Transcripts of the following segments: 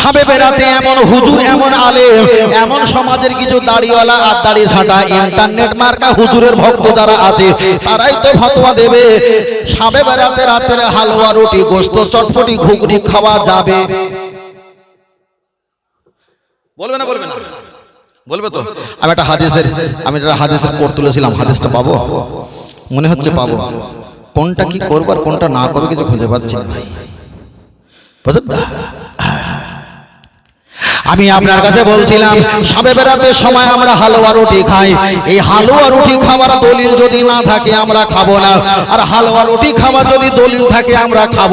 সাবে বেড়াতে এমন হুজুর, এমন আলেম, এমন সমাজের কিছু দাড়িওয়ালা আর দাড়ি ছাটা ইন্টারনেট মার্কা হুজুরের ভক্ত যারা আছে, তারাই তো ফতোয়া দেবে। সাবে বেড়াতে রাতের হালুয়া রুটি, গোস্ত, চটপটি, ঘুগনি খাওয়া যাবে। বলবে না বলবে না? বলবে তো? আমি একটা হাদিসের, আমি একটা হাদিসের কোট তুলেছিলাম, হাদিসটা পাবো? মনে হচ্ছে পাবো। কোনটা কি করব আর কোনটা না করব কিছু খুঁজে পাচ্ছি না বুঝলেন না? আমি আপনার কাছে বলছিলাম, সবে বেড়াতে সময় আমরা হালুয়া রুটি খাই। এই হালুয়া রুটি খাওয়ার দলিল যদি না থাকে, আমরা খাব না। আর হালুয়া রুটি খাওয়া যদি দলিল থাকে, আমরা খাব।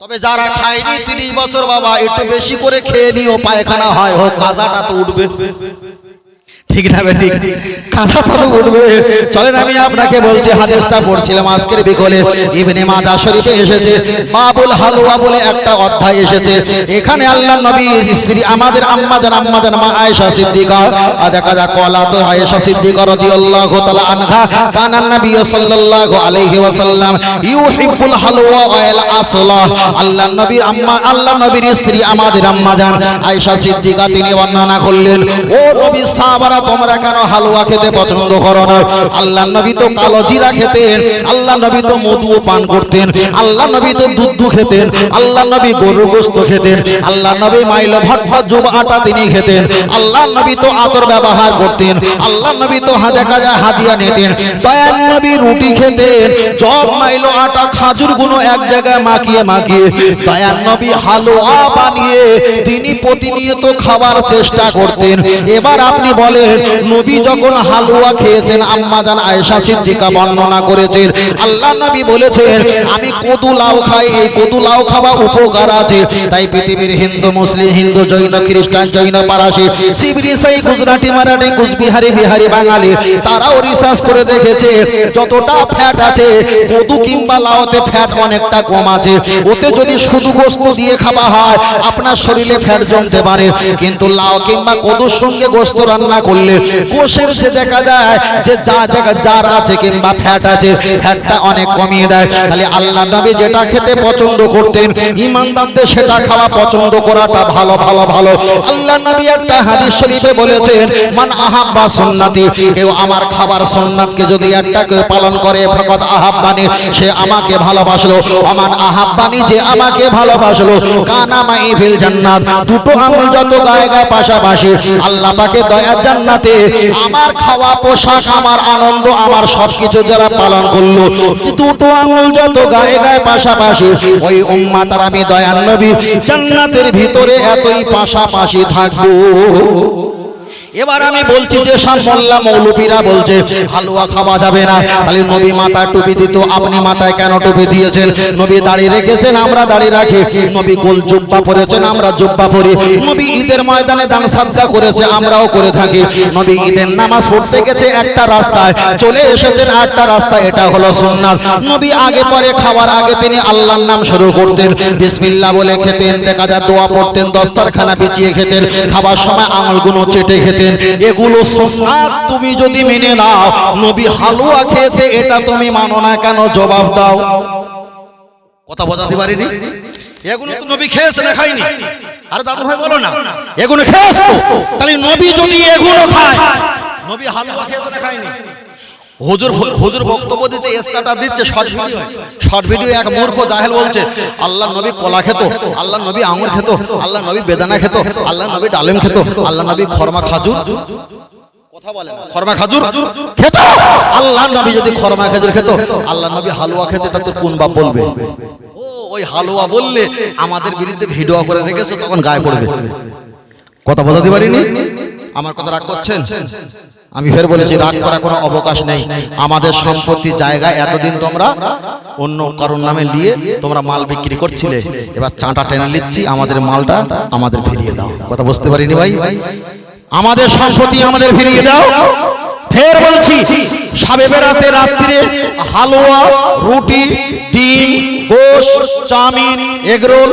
তবে যারা খায়নি, তিরিশ বছর বাবা, একটু বেশি করে খেয়ে নিও, পায়খানা হয় হোক কাজাটা তো উঠবে। ঠিক না ঠিক কাঁচা তো উঠবে। চলেন আমি আপনাকে বলছি, হাদিসটা পড়ছিলাম আজকের বিকলে। ইবনে মাজাহ শরীফে এসেছে। বাবুল হালুয়া বলে একটা অধ্যায় এসেছে। এখানে আল্লাহ নবী, স্ত্রী আমাদের আম্মা জান আম্মা জান, মা আয়েশা সিদ্দিকা। দেখা যাক, কলা তো আয়েশা সিদ্দিকা রাদিয়াল্লাহু তাআলা আনহা। কানা নবী সাল্লাল্লাহু আলাইহি ওয়াসাল্লাম, ইউহিব্বুল হালুয়া ওয়াল আসলা। আল্লাহ নবী আম্মা, আল্লাহ নবীর স্ত্রী আমাদের আম্মা জান, আয়েশা সিদ্দিকা, তিনি বর্ণনা করলেন, ও নবী, সাহাবারা তোমরা কেন হালুয়া খেতে পছন্দ করো না? আল্লাহ নবী তো কালো জিরা খেতেন আল্লাহ নবী তো মধুও পান করতেন আল্লাহ নবী তো দুধ খেতেন আল্লাহ নবী গরুর গোস্ত খেতেন আল্লাহ নবী মাইল ভট্টা জুব আটা তিনি খেতেন আল্লাহ নবী তো আতর ব্যবহার করতেন আল্লাহ নবী তো হাতে কাজা হাদিয়া নিতেন দয়ান নবী রুটি খেতেন, জব মাইলো আটা খাজুরগুলো এক জায়গায় মাখিয়ে মাখিয়ে দয়ান নবী হালুয়া বানিয়ে তিনি প্রতিনিয়ত খাবার চেষ্টা করতেন। এবার আপনি বলেন নবী যখন হালুয়া খেয়েছেন, আম্মা জান আয়েশা সিদ্দিকা বর্ণনা করেছেন। আল্লাহ নবী বলেছেন, আমি কদু লাউ খাই, এই কদু লাউ খাওয়া উপকার আছে। তাই পৃথিবীর হিন্দু, মুসলিম, হিন্দু, জৈন, খ্রিস্টান, জৈন পারাসি শিবরি সাই গুজরাটি, মারাঠি, কুচবিহারি, বিহারি, বাঙালি, তারাও রিসার্চ করে দেখেছে, যতটা ফ্যাট আছে, কদু কিংবা লাউতে ফ্যাট অনেকটা কম আছে। ওতে যদি শুধু গোস্ত দিয়ে খাওয়া হয়, আপনার শরীরে ফ্যাট জমতে পারে। কিন্তু লাউ কিংবা কদুর সঙ্গে গোস্ত রান্না করলে কোষের যে দেখা যায় যে যা দেখা যার আছে কিংবা ফ্যাট আছে ফ্যাটটা অনেক কমিয়ে দেয়। তাহলে আল্লাহ নবী যেটা খেতে পছন্দ করতেন, ইমানদারদের সেটা খাওয়া পছন্দ করাটা ভালো ভালো ভালো। আল্লাহ নবী একটা হাদিস শরীফে বলেছেন, মান আহাব্বা সুন্নাতি কেউ আমার খাবার সুন্নাতকে যদি একটা কেউ পালন করে ফকত আহাব্বানি, সে আমাকে ভালোবাসলো। আমান আহাব্বানি যে আমাকে ভালোবাসলো। কানা মাই ফিল জান্নাত, দুটো আঙুল যত গায়ে পাশাপাশি, আল্লাহ পাকে দয়ার জান্নাতে আমার খাওয়া, পোশাক, আমার আনন্দ, আমার সবকিছু যারা পালন করল দুটো আঙুল যত গায়ে গায়ে পাশাপাশি, ওই উম্মা তারা আমি দয়ার নবী, জান্নাতের ভিতরে এতই পাশাপাশি থাকব। এবার আমি বলছি যে সব মোল্লা মৌলবীরা বলছে, হালুয়া খাওয়া যাবে না। তাহলে নবী মাথায় টুপি দিত, আপনি মাথায় কেন টুপি দিয়েছেন? নবী দাড়ি রেখেছেন, আমরা দাড়ি রাখি। নবী গোল জুব্বা পরেছেন, আমরা জুব্বা পরি। নবী ঈদের ময়দানে দান সাদকা করেছে, আমরাও করে থাকি। নবী ঈদের নামাজ পড়তে গেছে একটা রাস্তায়, চলে এসেছেন আটটা রাস্তা এটা হলো সুন্নাত। নবী আগে পরে খাওয়ার আগে তিনি আল্লাহর নাম শুরু করতেন। বিসমিল্লাহ বলে খেতেন, দেখা যায় দোয়া পড়তেন, দস্তারখানা বিছিয়ে খেতেন। খাবার সময় আঙুলগুলো চেটে খেতেন। এগুলো সুন্নাত তুমি যদি মেনে নাও, নবী হালুয়া খেয়েছে, এটা তুমি মানো না কেন? জবাব দাও। কথা বোঝাতে পারিনি? এগুলো তো নবী খেয়েছে না খাইনি আরে দাদু ভাই বলো না, এগুলো খেয়েছো? তাহলে নবী যদি এগুলো খায়, নবী হালুয়া খেয়েছে না খায়নি? বক্তব্য দিচ্ছে দিচ্ছে, শর্ট ভিডিও। শর্ট ভিডিও এক মূর্খ বলছে আল্লাহ নবী কলা খেত নবী খেত নবী বেদানা খেত আল্লাহ নবী খেত নবী খরমা খাজুর। কথা বলে খরমা খাজুর? খেত! নবী যদি খরমা খাজুর খেত আল্লাহ নবী হালুয়া খেত, এটা কোন বাপ বলবে? ও, ওই হালুয়া বললে আমাদের বিরুদ্ধে ভিডিও করে রেখেছে, তখন গায়ে পড়বে। কথা বোঝাতে পারিনি? আমার কথা রাগ করছেন? আমি ফের বলেছি রাগ করার কোনো অবকাশ নেই। আমাদের সম্পত্তি জায়গা এতদিন তোমরা অন্য কারোর নামে নিয়ে তোমরা মাল বিক্রি করছিলে। এবার চাঁটা টেনে নিচ্ছি আমাদের মালটা আমাদের ফিরিয়ে দাও। কথা বুঝতে পারিনি ভাই? আমাদের সম্পত্তি আমাদের ফিরিয়ে দাও। ফের বলছি সাবে বেড়াতে রাত্রিরে হালুয়া রুটি ডিম গোশ চাউমিন এগরোল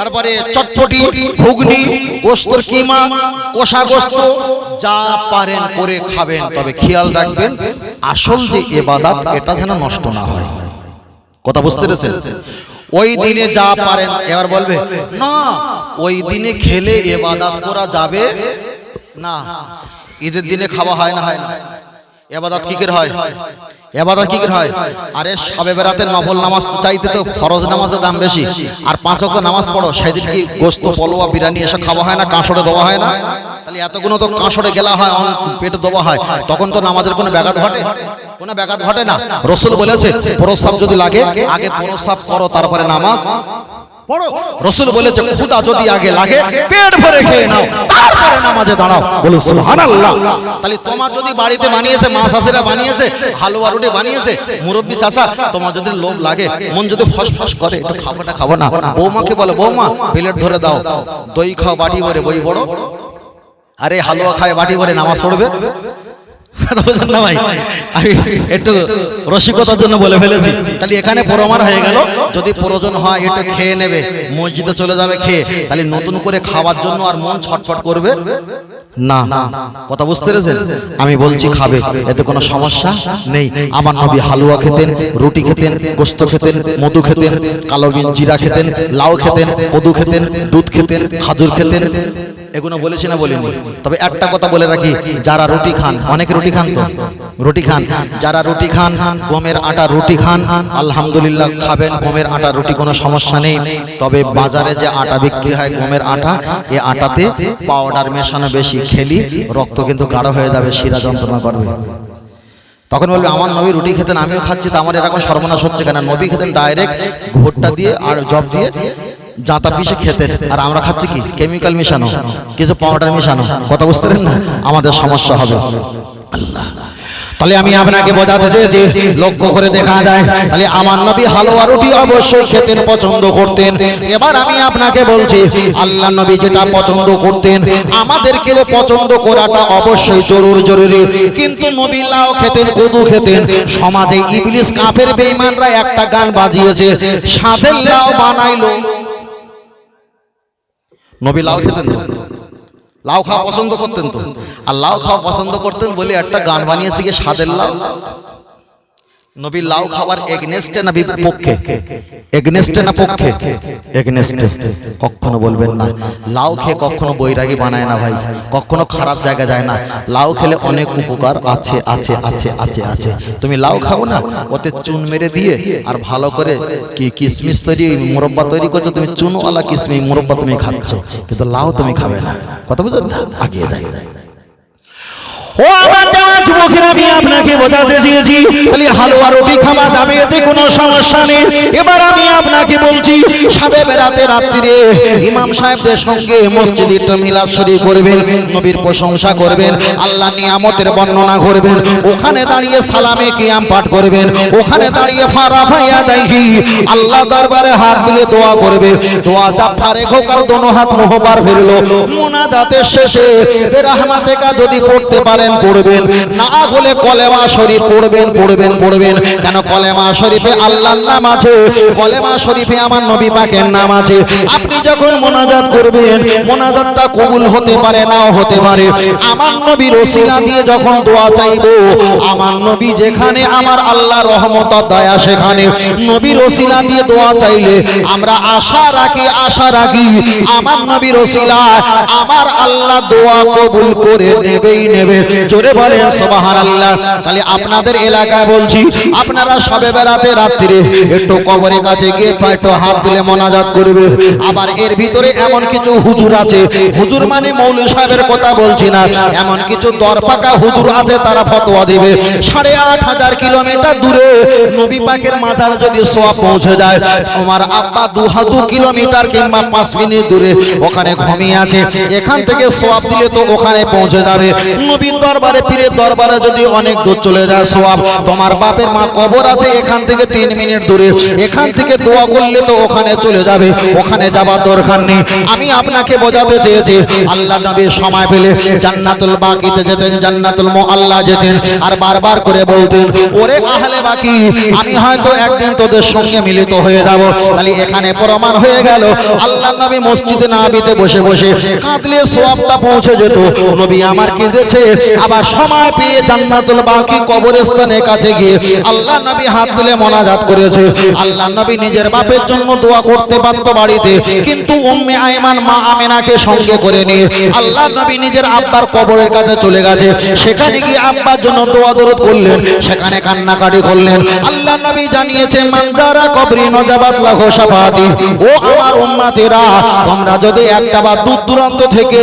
তারপরে চটপটি, ঘুগনি, গোস্তর কিমা কষা গোস্ত যা পারেন করে খাবেন। তবে খেয়াল রাখবেন, আসল যে এবাদাত, এটা যেন নষ্ট না হয়। কথা বুঝতে পেরেছেন? ওই দিনে যা পারেন, এবার বলবে, না, ওই দিনে খেলে এবাদাত করা যাবে না। ঈদের দিনে খাওয়া হয় না হয় না। এবাদাত কি করে হয়? এবাদাত কি করে হয়? আরে সবে বেড়াতে নফল নামাজ চাইতে তো ফরজ নামাজের দাম বেশি। আর পাঁচ ওয়াক্ত নামাজ পড়ো সেদিন কি গোস্ত পলোয়া বিরিয়ানি এসব খাওয়া হয় না? কাঁসড়ে দেওয়া হয় না? তাহলে এতগুলো তো কাঁসড়ে গেলা হয় অন পেটে দেওয়া হয়। তখন তো নামাজের কোনো ব্যাঘাত ঘটে? কোনো ব্যাঘাত ঘটে না? রসুল বলেছে প্রস্রাব যদি লাগে আগে প্রস্রাব করো তারপরে নামাজ। পড়ো। রসুল বলেছে খুদা যদি আগে লাগে পেট ভরে খেয়ে নাও। নামাজে দাঁড়াও। বলো, সুবহানাল্লাহ। তাহলে তোমার যদি বাড়িতে বানিয়েছে, মা শাশুড়া বানিয়েছে, হালুয়া রুটি বানিয়েছে, মুরব্বী চাষা তোমার যদি লোভ লাগে, মন যদি ফসফস করে, একটু খাবারটা খাব না। বৌমাকে বলো, বৌমা, প্লেট ধরে দাও। দই খাও বাটি ভরে, বই বড় আরে হালুয়া খায় বাটি ভরে, নামাজ পড়বে? আমি একটু রসিকতার জন্য বলে ফেলেছি। তাহলে এখানে প্রমাণ হয়ে গেল। যদি প্রয়োজন হয়, একটু খেয়ে নেবে। মসজিদে চলে যাবে খেয়ে। তাহলে নতুন করে খাওয়ার জন্য আর মন ছটফট করবে? না। কথা বুঝতে পেরেছেন? আমি বলছি খাবে। এতে কোনো সমস্যা নেই। আমার নবী হালুয়া খেতেন, রুটি খেতেন, গোস্ত খেতেন, মধু খেতেন, কালো বিন জিরা খেতেন, লাউ খেতেন, মধু খেতেন, দুধ খেতেন, খাজুর খেতেন। এগুলো বলেছি না বলিনি। তবে একটা কথা বলে রাখি যারা রুটি খান অনেকে রুটি খান তো রুটি খান। যারা রুটি খান গমের আটা রুটি খান আলহামদুলিল্লাহ খাবেন গমের আটা রুটি কোনো সমস্যা নেই। তবে বাজারে যে আটা বিক্রি হয় গমের আটা এ আটাতে পাউডার মেশানো বেশি খেলি রক্ত কিন্তু গাঢ় হয়ে যাবে শিরা যন্ত্রণা করবে। তখন বলবে আমার নবী রুটি খেতেন আমিও খাচ্ছি। তো আমার এরকম সর্বনাশ হচ্ছে কেন? নবী খেতেন ডাইরেক্ট ভুট্টা দিয়ে আর জব দিয়ে জাতা পিষে খেতেন আর আমরা খাচ্ছি কি? কেমিক্যাল মিশানো। কিছু পাউডার মিশানো। কথা বুঝতে পারেন না? আমাদের সমস্যা হবে। আল্লাহ। তাহলে আমি আপনাকে বোঝাতে চেয়েছি, লক্ষ্য করে দেখা যায়, তাহলে আমার নবী হালুয়া রুটি অবশ্যই খেতেন, পছন্দ করতেন। এবার আমি আপনাকে বলছি, আল্লাহ নবী যেটা পছন্দ করতেন, আমাদেরকেও পছন্দ করাটা অবশ্যই জরুর, জরুরি। কিন্তু নবী লাউ খেতেন, কদু খেতেন। সমাজে ইবলিস কাফের বেঈমানরা একটা গান বাজিয়েছে সাদের লাউ বানাইলো। নবী লাউ খেতেন তো? লাউ খাওয়া পছন্দ করতেন তো? আর লাউ খাওয়া পছন্দ করতেন বলে একটা গান বানিয়েছি গিয়ে সাদের লাউ? নবী লাউ খাবার এগনেস্টে না পক্ষে। এগনেস্টে না পক্ষে? এগনেস্টে। কখনো বলবেন না। লাউ খেয়ে কখনো বৈরাগী বানায় না ভাই। কখনো খারাপ জায়গা যায় না। লাউ খেলে অনেক উপকার আছে আছে আছে আছে আছে তুমি লাউ খাও না? ওতে চুন মেরে দিয়ে আর ভালো করে কি কিশমিশ তৈরি মুরব্বা তৈরি করছ? তুমি চুনওয়ালা কিশমিশ মুরব্বা তুমি খাচ্ছ। কিন্তু লাউ তুমি খাবে না। কথা বুঝলেন আগিয়ে দেয়। ও, আমার জামা যুবকের আমি আপনাকে বোঝাতে চেয়েছি। খালি হালুয়া রুটি খাওয়া যাবে, এতে কোনো সমস্যা নেই। এবার আমি আপনাকে বলছি সাবে বেড়াতে রাত্রিরে ইমাম সাহেবদের সঙ্গে মসজিদে মিলাদ করবেন, নবীর প্রশংসা করবেন আল্লাহ নিয়ামতের বর্ণনা করবেন, ওখানে দাঁড়িয়ে সালামে কিয়াম পাঠ করবেন, ওখানে দাঁড়িয়ে ফারা ভাইয়া দেখি আল্লাহ দরবারে হাত দিলে দোয়া করবে। দোয়া যা ফারে হোক আর দোনো হাত মোহবার ফেরলো। মোনাজাতের শেষে বেরাহমাতেকা যদি পড়তে পারেন পড়বেন না হলে কলেমা শরীফ পড়বেন পড়বেন পড়বেন। কেন কলেমা শরীফে আল্লাহর নাম আছে? কলেমা শরীফে আমার নবী পাকের নাম আছে। আপনি যখন মোনাজাত করবেন, মোনাজাতটা কবুল হতে পারে, নাও হতে পারে। আমার নবীর ওসিলা দিয়ে যখন দোয়া চাইব, আমার নবী যেখানে, আমার আল্লাহ রহমত দয়া সেখানে। নবীর ওসিলা দিয়ে দোয়া চাইলে আমরা আশা রাখি আশা রাখি, আমার নবীর ওসিলা আমার আল্লাহ দোয়া কবুল করে নেবেই নেবে। জোরে বলেন সোবাহার আল্লাহ তাহলে আপনাদের এলাকায় বলছি, আপনারা সবে বেড়াতে রাত্রিরে একটু কবরের কাছে গিয়ে একটু হাত দিলে মোনাজাত করবে। আবার এর ভিতরে এমন কিছু হুজুর আছে। হুজুর মানে মৌলী সাহেবের কথা বলছি না। এমন কিছু দরপাকা হুজুর আছে, তারা ফতোয়া দিবে। সাড়ে আট হাজার কিলোমিটার দূরে নবী পাকের মাজার যদি সোয়া পৌঁছে যায়, তোমার আব্বা দু দু কিলোমিটার কিংবা পাঁচ মিনিট দূরে ওখানে ঘুমিয়ে আছে। এখান থেকে সোয়াব দিলে তো ওখানে পৌঁছে যাবে। নবীর দরবারে, পীরের দরবারে যদি অনেক দূর চলে যায় সোয়াব, তোমার বাপের মা কবর আছে এখান থেকে তিন মিনিট দূরে। এখান থেকে দোয়া করলে তো ওখানে চলে যাবে, ওখানে যাবার দরকার নেই। আমি আপনাকে বোঝাতে চেয়েছি, আল্লাহ নবী সময় পেলে জান্নাতুল বাকিতে যেতেন, জান্নাতুল মোআল্লা যেতেন, আর বারবার করে বলতেন, ওরে আহলে বাকি, আমি হয়তো একদিন তোদের সঙ্গে মিলিত হয়ে যাব। তাহলে এখানে প্রমাণ হয়ে গেল, আল্লাহ নবী মসজিদে নাবিতে বসে বসে কাঁদলে সোয়াবটা পৌঁছে যেত। নবী আমার কেঁদেছে আবার সময় পেয়ে জান্নাতুল বাকি কবরস্থানের কাছে গিয়ে আল্লাহ নবী হাত তুলে মোনাজাত করেছে। আল্লাহ নবী নিজের বাপের জন্য দোয়া করতে পারত বাড়িতে, কিন্তু উম্মে আইমান মা আমেনাকে সঙ্গে করে নিয়ে আল্লাহ নবী নিজের আব্বার কবরের কাছে চলে গেছে। সেখানে গিয়ে আব্বার জন্য দোয়া দরদ করলেন, সেখানে কান্নাকাটি করলেন। আল্লাহ নবী জানিয়েছে মানজারা কবরি নজাবাত লাখো সাফাতি ও আমার উম্মাতেরা, তোমরা যদি একটা বা দূর দূরান্ত থেকে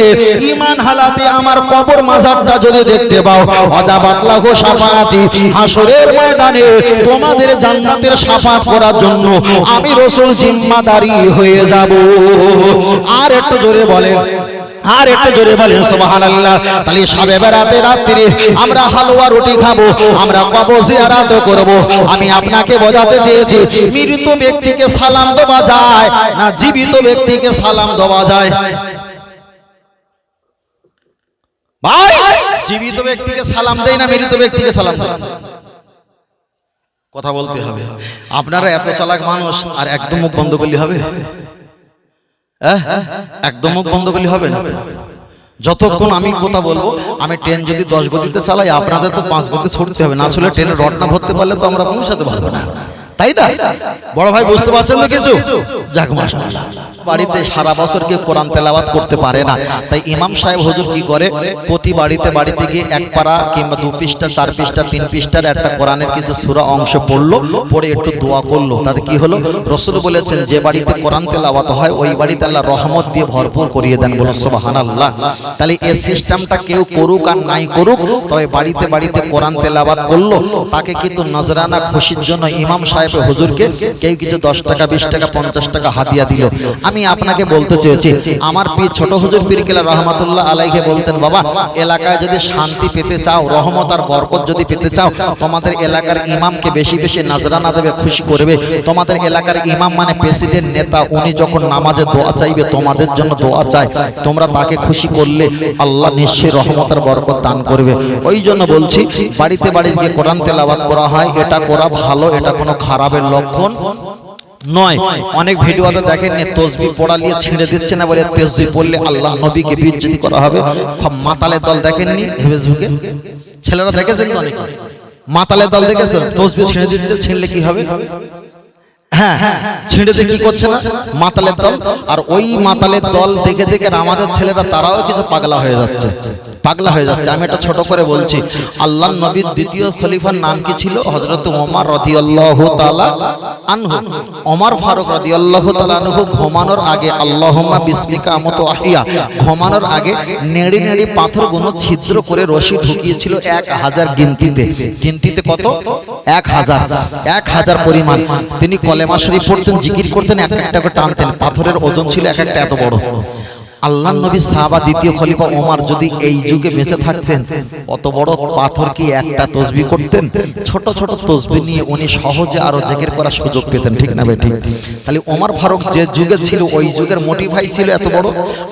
ইমান হালাতে আমার কবর মাজারটা যদি দেখতে পাও। অজাবাত লাখো সাফাতি হাসরের ময়দানে তোমাদের জান্নাতের সাফাত করার জন্য আমি রসুল জিম্মাদারি হয়ে যাব। আর একটু জোরে বলেন, আর একটু জোরে বলেন, সুবহানাল্লাহ। তাহলে সবে বেড়াতে রাত্রি আমরা হালুয়া রুটি খাব, আমরা কবর জিয়ারাত করব। আমি আপনাকে বোঝাতে চেয়েছি, মৃত ব্যক্তিকে সালাম দেওয়া যায় না জীবিত ব্যক্তিকে সালাম দেওয়া যায়? ভাই জীবিত ব্যক্তিকে সালাম দেয় না মৃত ব্যক্তিকে সালাম দেয় কথা বলতে হবে। আপনারা এত চালাক মানুষ আর একদম মুখ বন্ধ করলে হবে? হ্যাঁ? একদম মুখ বন্ধ করলে হবে না? যতক্ষণ আমি কথা বলব আমি ট্রেন যদি দশ গতিতে চালাই আপনাদের তো পাঁচ গতি ছুটতে হবে। না আসলে ট্রেনের রড না ধরতে পারলে তো আমরা পৌঁছাতে পারব না। তাই না? বড় ভাই বুঝতে পারছেন তো কিছু? যাক মাশাআল্লাহ। বাড়িতে সারা বছর কেউ কোরআন তেলাওয়াত করতে পারে না। তাই ইমাম সাহেব হুজুর কি করে? প্রতি বাড়িতে বাড়িতে গিয়ে এক পারা কিংবা দু পৃষ্ঠা, চার পৃষ্ঠা, তিন পৃষ্ঠার একটা কোরআনের কিছু সূরা অংশ পড়ল, পড়ে একটু দোয়া করল। তাতে কি হলো? রসুল বলেছেন, যে বাড়িতে কোরআন তেলাওয়াত হয়, ওই বাড়িতে আল্লাহ রহমত দিয়ে ভরপুর করিয়ে দেন। বলুন, সুবহানাল্লাহ। তাহলে এই সিস্টেমটা কেউ করুক আর নাই করুক, তবে বাড়িতে বাড়িতে কোরআন তেলাওয়াত করল, তাকে কিন্তু নজরানা খুশির জন্য ইমাম সাহেব হুজুরকে কেউ কিছু দশ টাকা, বিশ টাকা, পঞ্চাশ টাকা হাতিয়া দিল। আমি আপনাকে বলতে চেয়েছি। আমার পীর ছোট হুজুর পীর কেলা রহমাতুল্লাহ আলাইকে বলতেন, বাবা, এলাকায় যদি শান্তি পেতে চাও, রহমত আর বরকত যদি পেতে চাও, তোমাদের এলাকার ইমামকে বেশি বেশি নাজরানা দেবে, খুশি করবে। তোমাদের এলাকার ইমাম মানে প্রেসিডেন্ট, নেতা, উনি যখন নামাজে দোয়া চাইবে, তোমাদের জন্য দোয়া চায়। তোমরা তাকে খুশি করলে আল্লাহ নিশ্চয়ই রহমত আর বরকত দান করবে। ওই জন্য বলছি, বাড়িতে বাড়িতে কোরআন তেলাওয়াত করা হয়। এটা করা ভালো, এটা কোনো খারাপের লক্ষণ নয়। অনেক ভিডিওতে দেখেন নি তসবি পড়া নিয়ে ছিঁড়ে দিচ্ছে না বলে তসবি পড়লে আল্লাহ নবীকে বিচ্যুতি করা হবে মাতালের দল দেখেননি ফেসবুকে? ছেলেরা দেখেছেন অনেক মাতালের দল দেখেছেন? তসবি ছিঁড়ে দিচ্ছে ছিঁড়লে কি হবে? হ্যাঁ ছিঁড়ে দিয়ে কি করছে না? মাতালের দল। আর ওই মাতালের দল দেখে দেখে আমাদের ছেলেরা তারাও কিছু পাগলা হয়ে যাচ্ছে। পাগলা হয়ে যাচ্ছে। আমি এটা ছোট করে বলছি। আল্লাহ নবীর দ্বিতীয় খলিফার নাম কি ছিল? হজরত ওমর রাদিয়াল্লাহু তাআলা আনহু। ওমর ফারুক রাদিয়াল্লাহু তাআলা আনহু ঘুমানোর আগে আল্লাহুম্মা বিসমিকা আমতু আহিয়া ঘুমানোর আগে নেড়ে নেড়ে পাথরগুলো ছিদ্র করে রশি ঢুকিয়েছিল এক হাজার গিনতিতে। গিনতিতে কত? এক হাজার। এক হাজার পরিমাণ। তিনি কলেমা শরীফ পড়তেন, জিকির করতেন, এক একটা করে টানতেন। পাথরের ওজন ছিল এক একটা, এত বড়। আল্লাহ নবী সাহাবা দ্বিতীয় খলিফা ওমর যদি এই যুগে বেঁচে থাকতেন অত বড় পাথর কি একটা তসবি করতেন? ছোট ছোট তসবি নিয়ে উনি সহজে আরও জেকের করার সুযোগ পেতেন ঠিক না বেঠিক তাহলে ওমর ফারুক যে যুগে ছিল ওই যুগের মোটিভাই ছিল এত বড়।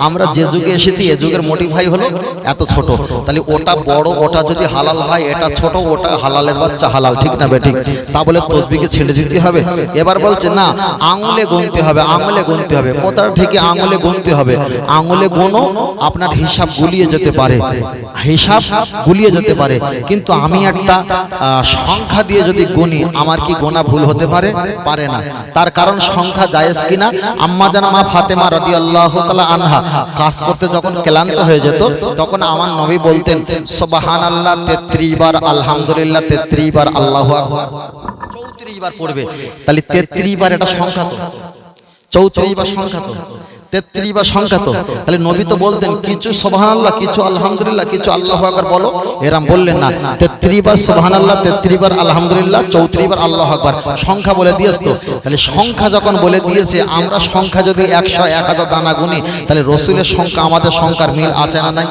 আমরা যে যুগে এসেছি এ যুগের মোটিভাই হলো এত ছোট। তাহলে ওটা বড় ওটা যদি হালাল হয় এটা ছোট ওটা হালালের বাচ্চা হালাল ঠিক না বেঠিক তা বলে তসবিকে ছেড়ে দিতে হবে। এবার বলছে না আঙুলে গুনতে হবে আঙুলে গুনতে হবে কোথাও থেকে আঙুলে গুনতে হবে আঙুলে গুনো আপনার হিসাব গুলিয়ে যেতে পারে। হিসাব গুলিয়ে যেতে পারে। কিন্তু আমি একটা সংখ্যা দিয়ে যদি গুনি আমার কি গোনা ভুল হতে পারে? পারে? না। তার কারণ সংখ্যা জায়েজ কিনা? আম্মা জান মা ফাতেমা রাদিয়াল্লাহু তাআলা আনহা। কাজ করতে যখন ক্লান্ত হয়ে যেত তখন আমার নবী বলতেন সুবহানাল্লাহ 33 বার আলহামদুলিল্লাহ 33 বার আল্লাহু আকবার। 34 বার পড়বে। তাহলে 33 বার এটা সংখ্যা তো। চৌত্রিশ বা সংখ্যা তো। তেত্রিশ বা সংখ্যা তো। তাহলে নবী তো বলতেন, কিছু সোহান আল্লাহ কিছু আলহামদুলিল্লাহ, কিছু আল্লাহ আকবর বলো। এরাম বললেন, না, তেত্রিশ বার সোহান আল্লাহ তেত্রিশ বার আলহামদুলিল্লাহ, চৌত্রিশ বার আল্লাহ আকবর। সংখ্যা বলে দিয়েছ তো। তাহলে সংখ্যা যখন বলে দিয়েছে, আমরা সংখ্যা যদি একশো, এক হাজার দানা গুনি তাহলে রসুলের সংখ্যা, আমাদের সংখ্যার মিল আছে না নাই?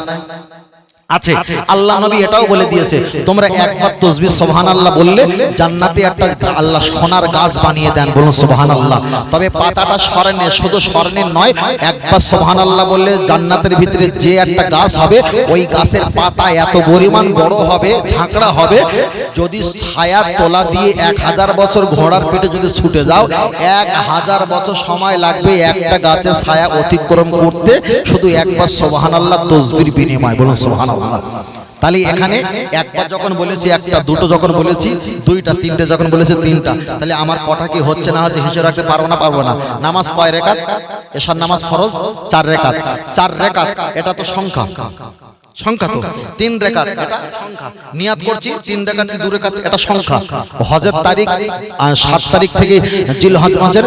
আছে। আল্লাহ নবী এটাও বলে দিয়েছে তোমরা একবার তসবি সোহান আল্লাহ বললে জান্নাতে একটা আল্লাহ সোনার গাছ বানিয়ে দেন বলুন সোহান আল্লাহ তবে পাতাটা স্মরণে শুধু স্মরণের নয় একবার সোহান আল্লাহ বললে জান্নাতের ভিতরে যে একটা গাছ হবে ওই গাছের পাতা এত পরিমাণ বড় হবে ঝাঁকড়া হবে। যদি ছায়া তোলা দিয়ে এক হাজার বছর ঘোড়ার পেটে যদি ছুটে যাও এক হাজার বছর সময় লাগবে একটা গাছের ছায়া অতিক্রম করতে। শুধু একবার সোহান আল্লাহ তসবির বিনিময় বলুন সোহান তাহলে এখানে একবার যখন বলেছি, একটা, দুটো যখন বলেছি, দুইটা, তিনটে যখন বলেছি, তিনটা। তাহলে আমার কটা কি হচ্ছে না হচ্ছে হিসেবে রাখতে পারব না পারব না? নামাজ কয় রেখাত? এসার নামাজ ফরজ? চার রেখাত। চার রেখাত, এটা তো সংখ্যা। সংখ্যা তো। তিন রেখাত এটা সংখ্যা। নিয়াত করছি তিন রেখাত কি দু রেখাত? এটা সংখ্যা। হজের তারিখ সাত তারিখ থেকে মাসের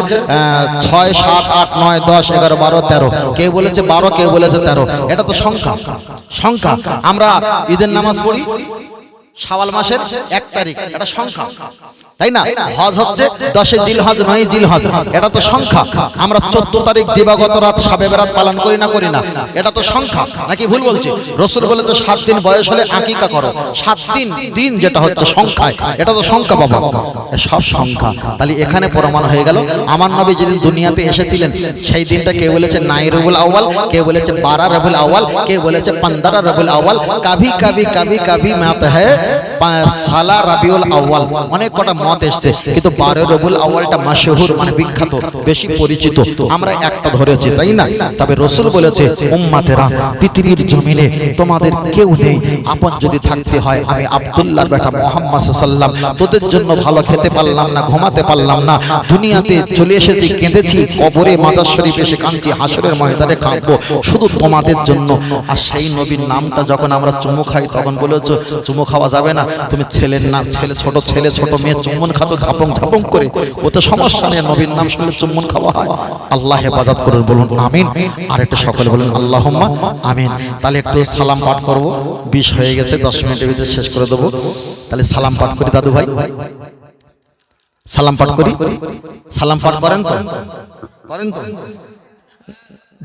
ছয় সাত আট নয় দশ এগারো বারো তেরো। কেউ বলেছে বারো কেউ বলেছে তেরো। এটা তো সংখ্যা। সংখ্যা। আমরা ঈদের নামাজ পড়ি। শাওয়াল মাসের এক তারিখ এটা সংখ্যা। তাই না? হজ হচ্ছে দশে জিল হজ নয় জিল হজ এটা তো সংখ্যা। আমরা চোদ্দ তারিখ দিবাগত রাত সাবে বেরাত পালন করি না করি না। এটা তো সংখ্যা। নাকি ভুল বলছি? রসুল বলে তো সাত দিন বয়স হলে আকিকা করো। সাত দিন দিন যেটা হচ্ছে সংখ্যায়। এটা তো সংখ্যা বাবা। সব সংখ্যা। তাহলে এখানে প্রমাণ হয়ে গেল। আমার নবী যেদিন দুনিয়াতে এসেছিলেন সেই দিনটা কেউ বলেছে নাই রবুল আউয়াল কেউ বলেছে বারা রবুল আওয়াল কেউ বলেছে পন্দরা রবুল আউয়াল। কাভি কাভি কাভি কাভি মাত হ্যায় 네. সালা রাবিউল আউয়াল, অনেক কটা মত এসছে, কিন্তু বারো রবুল আউয়ালটা মাশহুর মানে বিখ্যাত, বেশি পরিচিত। আমরা একটা ধরেছি, তাই না? তবে রসুল বলেছে, উম্মাতেরা, পৃথিবীর জমিনে তোমাদের কেউ নেই। আপন যদি থাকতে হয়, আমি আব্দুল্লাহর বেটা মোহাম্মদ সাল্লাম তোদের জন্য ভালো খেতে পারলাম না, ঘুমাতে পারলাম না। দুনিয়াতে চলে এসেছি, কেঁদেছি, কবরে মাজার শরীফ এসে কাঁদছি, হাসরের ময়দানে কাঁদবো, শুধু তোমাদের জন্য। আর সেই নবীর নামটা যখন আমরা চুমু খাই, তখন বলেছ, চুমু খাওয়া যাবে না? তুমি ছেলের নাম ছেলে ছোট ছেলে ছোট মেয়ে চুম্বন খাতো ঝাপং ঝাপং করে। ওতে সমস্যা নেই নবীর নাম শুনলে চুম্বন খাওয়া হয়। আল্লাহ হেফাজত করুন বলুন আমিন। আর একটু সকলে বলুন আল্লাহম্মা আমিন। তাহলে একটু সালাম পাঠ করব। বিষ হয়ে গেছে দশ মিনিটের ভিতরে শেষ করে দেবো। তাহলে সালাম পাঠ করি দাদু ভাই। সালাম পাঠ করি? সালাম পাঠ করেন তো? করেন তো?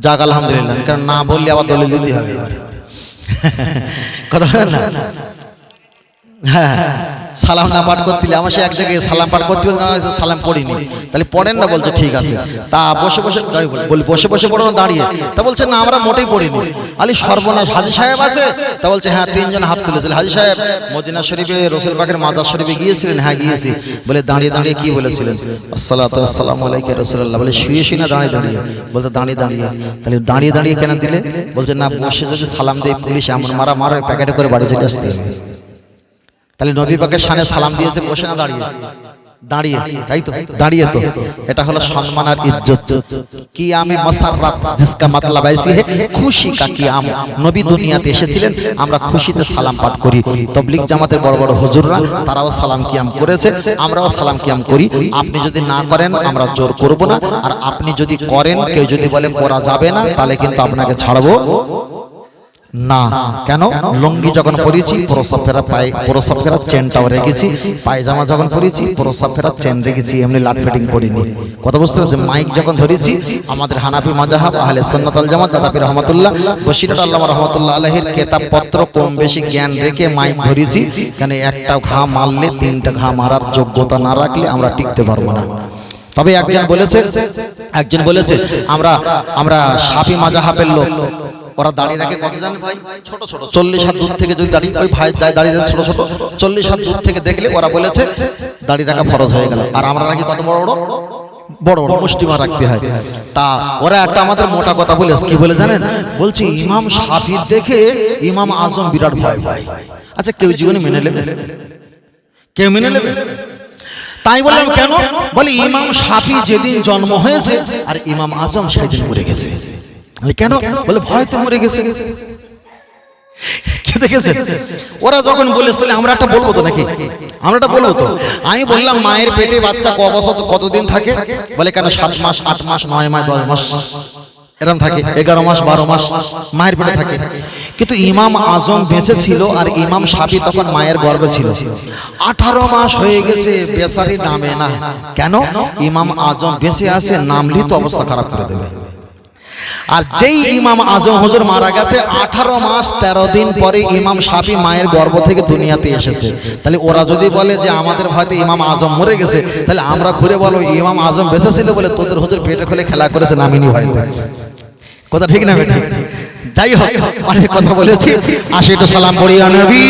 যাক আলহামদুলিল্লাহ। কারণ না বললে আবার দলিল দিতে হবে। কথা না? সালাম না পাঠ করতে আমার সে এক জায়গায় সালাম পাঠ করতে সালাম পড়িনি। তাহলে পড়েন না বলছে ঠিক আছে। তা বসে বসে বলি, বসে বসে পড়ো না দাঁড়িয়ে। তা বলছে না আমরা মোটেই পড়িনি। আলি সর্বনাশ হাজি সাহেব আছে? তা বলছে হ্যাঁ তিনজন হাত তুলেছিল হাজি সাহেব মদিনা শরীফে রসুল পাকের মাজার শরীফে গিয়েছিলেন হ্যাঁ গিয়েছি। বলে দাঁড়িয়ে দাঁড়িয়ে কি বলেছিলেন? আসসালামু আলাইকা রাসূলুল্লাহ। বলে শুয়ে শুয়ে না দাঁড়িয়ে দাঁড়িয়ে। বলতে দাঁড়িয়ে দাঁড়িয়ে। তাহলে দাঁড়িয়ে দাঁড়িয়ে কেন দিলে? বলছে না বসে যদি সালাম দিয়ে পুলিশ এমন মারা মারা প্যাকেটে করে বাড়ি চলে আসতে তাহলে নবী পাকের সানে সালাম দিয়েছে বসে না দাঁড়িয়ে? দাঁড়িয়ে। তাই তো? দাঁড়িয়ে তো। এটা হলো সম্মান আর ইজ্জত। কি আমি মসাররাত জিসকা মাতলাব আইসি? খুশি কা কি আম। নবী দুনিয়াতে এসেছিলেন। আমরা খুশিতে সালাম পাঠ করি। তবলিগ জামাতের বড় বড় হুজুররা তারাও সালাম কিয়াম করেছে। আমরাও সালাম কিয়াম করি। আপনি যদি না করেন আমরা জোর করব না। আর আপনি যদি করেন কেউ যদি বলে করা যাবে না তাহলে কিন্তু আপনাকে ছাড়বো। না। কেন? লুঙ্গি যখন পরেছি প্রসাব ফেরা পায়ে প্রসাব ফেরা চেনটাও রেখেছি, পায়জামা যখন পরেছি প্রসাব ফেরা চেন রেখেছি, এমনি লাট ফিটিং পরিনি কথা বুঝতে পারছেন? মাইক যখন ধরেছি, আমাদের হানাফি মাজাহাব আহলে সুন্নাত আল জামাত দাদাপি রহমাতুল্লাহ বশিরুল আল্লাহ রহমাতুল্লাহ আলাইহির কিতাবপত্র কম বেশি জ্ঞান রেখে মাইক ধরেছি, কেন একটা ঘা মারলে, তিনটা ঘা মারার যোগ্যতা না রাখলে আমরা টিকতে পারব না। তবে একজন বলেছে একজন বলেছে, আমরা আমরা সাফি মাজাহাবের লোক। ওরা দাঁড়িয়ে রাখে কত জানেন ভাই? ছোট ছোট চল্লিশ হাত দূর থেকে যদি দাঁড়িয়ে ওই ভাই যায় দাঁড়িয়ে ছোট ছোট। চল্লিশ হাত দূর থেকে দেখলে ওরা বলেছে দাঁড়িয়ে রাখা ফরজ হয়ে গেল। আর আমরা নাকি কত বড় বড়? বড় বড়। মুষ্টিমা রাখতে হয়। তা ওরা একটা আমাদের মোটা কথা বলে কি বলে জানেন? বলছি ইমাম সাফির দেখে ইমাম আজম বিরাট ভয় ভাই আচ্ছা কেউ জীবনে মেনে নেবে? কেউ মেনে নেবে? তাই বললাম কেন? বলে ইমাম সাফি যেদিন জন্ম হয়েছে আর ইমাম আজম সেদিন মরে গেছে। কেন? বলে ভয় তো মরে গেছে। কে দেখেছে ওরা যখন বলেছিল আমরা একটা বলব তো নাকি? আমরা একটা বলব তো। আমি বললাম মায়ের পেটে বাচ্চা ক বছর কতদিন থাকে? বলে কেন সাত মাস আট মাস নয় মাস দশ মাস? এরম থাকে এগারো মাস বারো মাস মায়ের পেটে থাকে। কিন্তু ইমাম আজম বেঁচে ছিল আর ইমাম সাফি তখন মায়ের গর্ভে ছিল। আঠারো মাস হয়ে গেছে বেসারি নামে না। কেন? ইমাম আজম বেঁচে আছে নামলি তো অবস্থা খারাপ করে দেবে। আর যেই ইমাম আজম হজুর মারা গেছে আঠারো মাস তেরো দিন পরে ইমাম সাফি মায়ের গর্ভ থেকে দুনিয়াতে এসেছে। তাহলে ওরা যদি বলে যে আমাদের হয়তো ইমাম আজম মরে গেছে তাহলে আমরা ঘুরে বলো ইমাম আজম বেঁচে ছিল বলে তোদের হজুর পেটে খুলে খেলা করেছে নামিনি হয়তো কথা ঠিক না বেঠিক যাই হোক অনেক কথা বলেছি। আসি একটু সালাম পড়িয়া নবী।